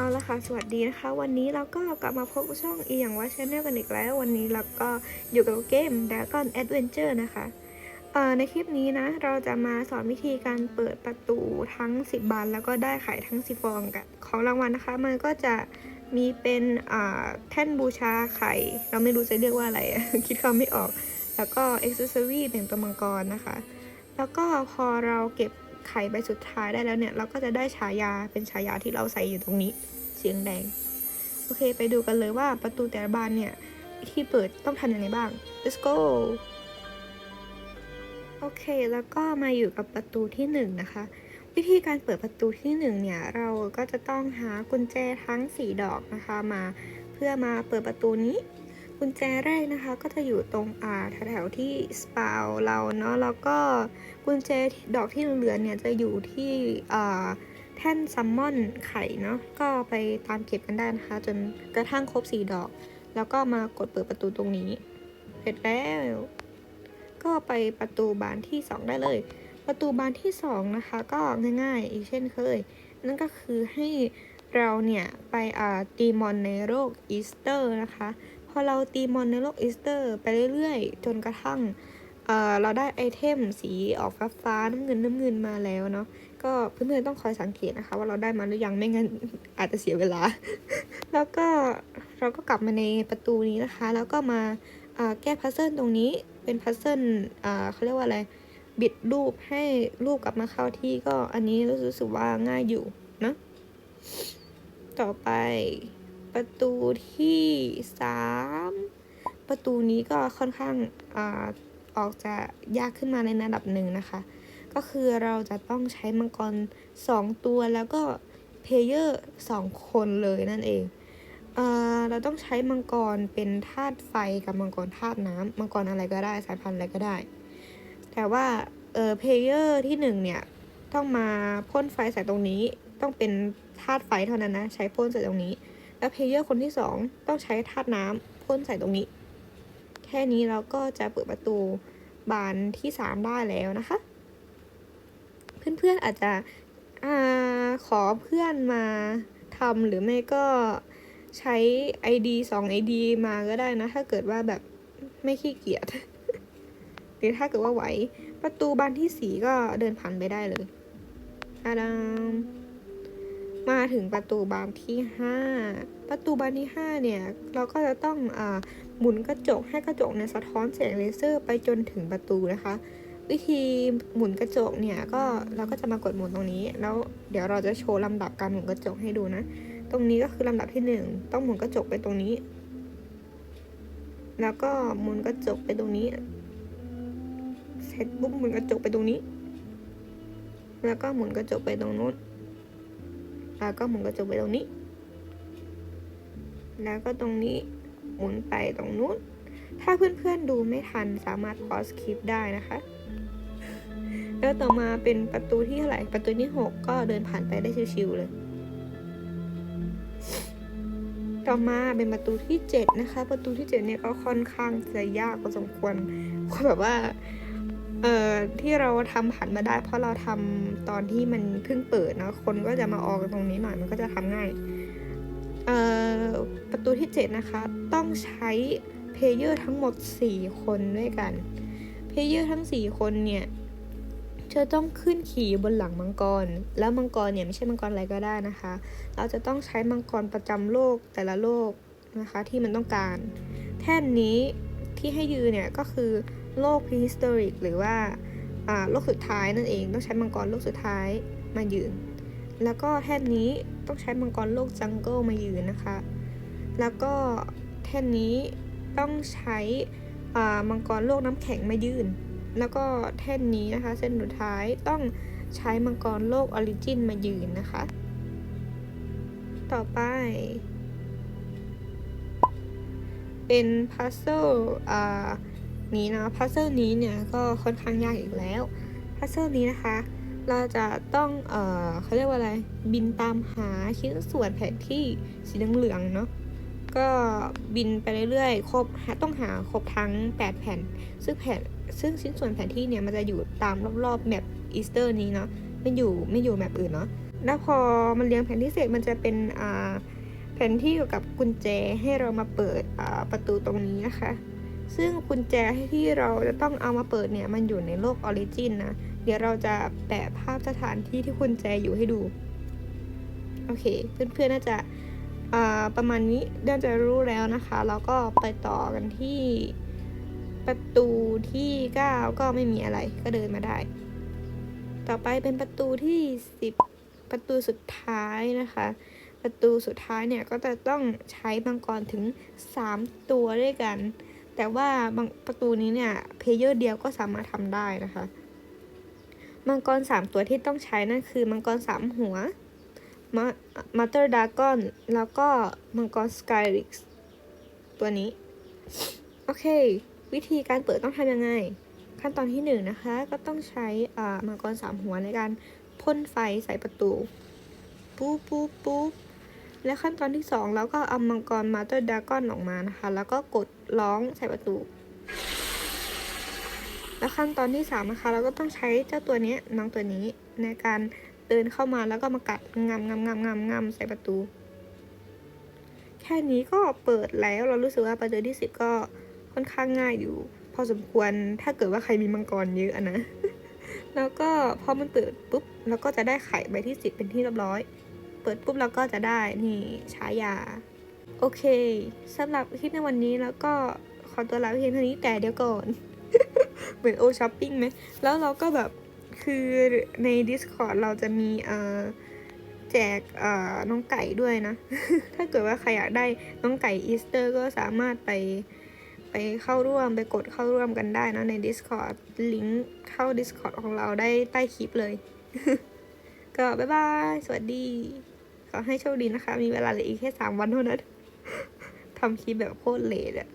เอาละค่ะ สวัสดีนะคะ วันนี้เราก็กลับมาพบช่องอีอย่างว่าชแนลกันอีกแล้ว วันนี้เราก็อยู่กับเกม Dragon Adventure นะคะเอ่อในคลิปนี้นะ เราจะมาสอนวิธีการเปิดประตูทั้ง 10 บาน แล้วก็ได้ไข่ทั้ง 10 ฟองกันของรางวัลนะคะ มันก็จะมีเป็นอ่าแท่นบูชาไข่ เราไม่รู้จะเรียกว่าอะไร คิดคำไม่ออก แล้วก็อ็อกเซอรี่เป็นตัวมังกรนะคะ แล้วก็พอเราเก็บ ไข่ใบสุดท้ายได้แล้วเนี่ย เราก็จะได้ฉายาเป็นฉายาที่เราใส่อยู่ตรงนี้สีแดง โอเค ไปดูกันเลยว่าประตูแต่ละบานเนี่ย ที่เปิดต้องทำยังไงบ้าง let's go โอเค แล้วก็มาอยู่กับประตูที่หนึ่งนะคะ วิธีการเปิดประตูที่หนึ่งเนี่ย เราก็จะต้องหากุญแจทั้ง 4 ดอกนะคะมา เพื่อมาเปิดประตูนี้ กุญแจแรกนะคะก็จะอยู่ตรงอ่าแถวๆที่สปาวเราเนาะแล้วก็กุญแจดอกที่เหลือเนี่ยจะอยู่ที่อ่าแท่นซัมมอนไข่เนาะก็ไปตามเก็บกันได้นะคะ จนกระทั่งครบสี่ดอก แล้วก็มากดเปิดประตูตรงนี้ เสร็จแล้ว ก็ไปประตูบานที่สองได้เลย ประตูบานที่สองนะคะ ก็ง่ายๆ อีกเช่นเคย นั่นก็คือให้เราเนี่ย ไปอ่าตีมอนในโลกอีสเตอร์นะคะ อเราตีมอนในโลกอีสเตอร์ ไปเรื่อยๆ จนกระทั่งเเราได้ไอเทมสีออกฟ้าๆน้ำเงินน้ำเงินมาแล้วเนาะก็เพื่อนๆต้องคอยสังเกตนะคะ ว่าเราได้มาหรือยังไม่งั้นอาจจะเสียเวลา แล้วก็เราก็กลับมาในประตูนี้นะคะ แล้วก็มาาแก้พัซเซิลตรงนี้เป็นพัซเซิลเขาเรียกว่าอะไรบิดรูปให้รูปกลับมาเข้าที่ก็อันนี้รู้สึกว่าง่ายอยู่นะต่อไป ประตูที่สามประตูนี้ก็ค่อนข้างอออกจะยากขึ้นมาในระดับหนึ่งนะคะ ก็คือเราจะต้องใช้มังกร2ตัวแล้วก็เพลเยอร์2คนเลยนั่นเองเอเราต้องใช้มังกรเป็นธาตุไฟกับมังกรธาตุน้ำมังกรอะไรก็ได้สายพันธุ์อะไรก็ได้ แต่ว่าเออเพลเยอร์ที่หนึ่งเนี่ยต้องมาพ่นไฟใส่ตรงนี้ต้องเป็นธาตุไฟเท่านั้นนะ ใช้พ่นใส่ตรงนี้ แล้วเพลเยอร์คนที่สองต้องใช้ธาตุน้ำพ่นใส่ตรงนี้ แค่นี้เราก็จะเปิดประตูบานที่สามได้แล้วนะคะ เพื่อนๆอาจจะอาขอเพื่อนมาทำหรือไม่ก็ใช้ ID 2 ID มาก็ได้นะ ถ้าเกิดว่าแบบไม่ขี้เกียจหรือถ้าเกิดว่าไหว ประตูบานที่สีก็เดินผ่านไปได้เลยอาดาม มาถึงประตูบานที่ห้าประตูบานที่ห้าเนี่ย เราก็จะต้องอหมุนกระจกให้กระจกเนี่ยสะท้อนแสงเลเซอร์ไปจนถึงประตูนะคะ วิธีหมุนกระจกเนี่ยก็เราก็จะมากดหมุนตรงนี้ แล้วเดี๋ยวเราจะโชว์ลำดับการหมุนกระจกให้ดูนะ ตรงนี้ก็คือลำดับที่หนึ่งต้องหมุนกระจกไปตรงนี้ แล้วก็หมุนกระจกไปตรงนี้ เสร็จปุ๊บหมุนกระจกไปตรงนี้ แล้วก็หมุนกระจกไปตรงนู้น แล้วก็หมุนกระจกไปตรงนี้ แล้วก็ตรงนี้หมุนไปตรงนู้น ถ้าเพื่อนๆดูไม่ทันสามารถพอสคลิปได้นะคะ แล้วต่อมาเป็นประตูที่เท่าไหร่ ประตูที่หกก็เดินผ่านไปได้ชิวๆเลย ต่อมาเป็นประตูที่เจ็ดนะคะ ประตูที่เจ็ดเนี่ยก็ค่อนข้างจะยากพอสมควรก็แบบว่า เอ่อที่เราทำผ่านมาได้ เพราะเราทำตอนที่มันเพิ่งเปิดเนอะคนก็จะมาออกตรงนี้หน่อยมันก็จะทำง่ายเอ่อประตูที่เจ็ดนะคะ ต้องใช้เพลเยอร์ทั้งหมด 4 คนด้วยกันเพลเยอร์ทั้ง 4 คนเนี่ยจะต้องขึ้นขี่บนหลังมังกร แล้วมังกรเนี่ยไม่ใช่มังกรอะไรก็ได้นะคะ เราจะต้องใช้มังกรประจำโลกแต่ละโลกนะคะที่มันต้องการ แท่นนี้ที่ให้ยืนเนี่ยก็คือ โลก prehistoric หรือว่าโลกสุดท้ายนั่นเองต้องใช้มังกรโลกสุดท้ายมายืน แล้วก็แท่นนี้ต้องใช้มังกรโลกจังเกิลมายืนนะคะ แล้วก็แท่นนี้ต้องใช้มังกรโลกน้ำแข็งมายืน แล้วก็แท่นนี้นะคะเส้นสุดท้ายต้องใช้มังกรโลกออริจินมายืนนะคะ ต่อไป เป็นพัซเซิลอ่า นี้นะพัซเซิลนี้เนี่ยก็ค่อนข้างยากอีกแล้วพัซเซิลนี้นะคะ เราจะต้องเอ่อเขาเรียกว่าอะไรบินตามหาชิ้นส่วนแผนที่สีเหลืองๆเนาะก็บินไปเรื่อยๆ ครบต้องหาครบทั้ง 8 แผ่น ซึ่งแผ่นซึ่งชิ้นส่วนแผนที่เนี่ยมันจะอยู่ตามรอบๆแมปอีสเตอร์นี้เนาะไม่อยู่ไม่อยู่แมปอื่นเนาะแล้วพอมันเรียงแผนที่เสร็จมันจะเป็นอ่าแผนที่เกี่ยวกับกุญแจให้เรามาเปิดประตูตรงนี้นะคะ ซึ่งกุญแจที่เราจะต้องเอามาเปิดเนี่ย มันอยู่ในโลกออริจินนะ เดี๋ยวเราจะแปะภาพสถานที่ที่กุญแจอยู่ให้ดู โอเค เพื่อนๆน่าจะประมาณนี้น่าจะรู้แล้วนะคะ แล้วก็ไปต่อกันที่ประตูที่ 9 ก็ไม่มีอะไรก็เดินมาได้ ต่อไปเป็นประตูที่ 10 ประตูสุดท้ายนะคะ ประตูสุดท้ายเนี่ยก็จะต้องใช้มังกรถึง 3 ตัวด้วยกัน แต่ว่าบางประตูนี้เนี่ยเพลเยอร์เดียวก็สามารถทำได้นะคะ มังกร 3 ตัวที่ต้องใช้นั่นคือมังกร 3 หัวมามาเตอร์ดากอนแล้วก็มังกรสกายริกตัวนี้ โอเค วิธีการเปิดต้องทำยังไง ขั้นตอนที่หนึ่งนะคะก็ต้องใช้อ่ามังกรสามหัวในการพ่นไฟใส่ประตู ปุ๊บปุ๊บปุ๊บ และขั้นตอนที่สองเราก็เอามังกรมาเตอร์ดากอนออกมานะคะ แล้วก็กดร้องใส่ประตู แล้วขั้นตอนที่สามนะคะ เราก็ต้องใช้เจ้าตัวนี้น้องตัวนี้ในการเดินเข้ามาแล้วก็มากัดงำงำงำงำงำใส่ประตู แค่นี้ก็เปิดแล้วเรารู้สึกว่าประตูที่สิบก็ค่อนข้างง่ายอยู่ พอสมควรถ้าเกิดว่าใครมีมังกรเยอะอะนะแล้วก็พอมันเปิดปุ๊บเราก็จะได้ไข่ใบที่สิบเป็นที่เรียบร้อย เปิดปุ๊บเราก็จะได้นี่ฉายา โอเคสำหรับคลิปในวันนี้แล้วก็ขอตัวลาเพียงเท่านี้แต่เดี๋ยวก่อน เหมือนโอช้อปปิ้งไหมแล้วเราก็แบบคือใน Discord เราจะมีเอ่อแจกเอ่อน้องไก่ด้วยนะ ถ้าเกิดว่าใครอยากได้น้องไก่อีสเตอร์ก็สามารถไปไปเข้าร่วมไปกดเข้าร่วมกันได้นะใน Discord ลิงก์เข้า Discord ของเราได้ใต้คลิปเลย ก็บ๊ายบาย สวัสดี ขอให้โชคดีนะคะ มีเวลาเหลืออีกแค่สามวันเท่านั้นทำคลิปแบบโคตรเลทอะ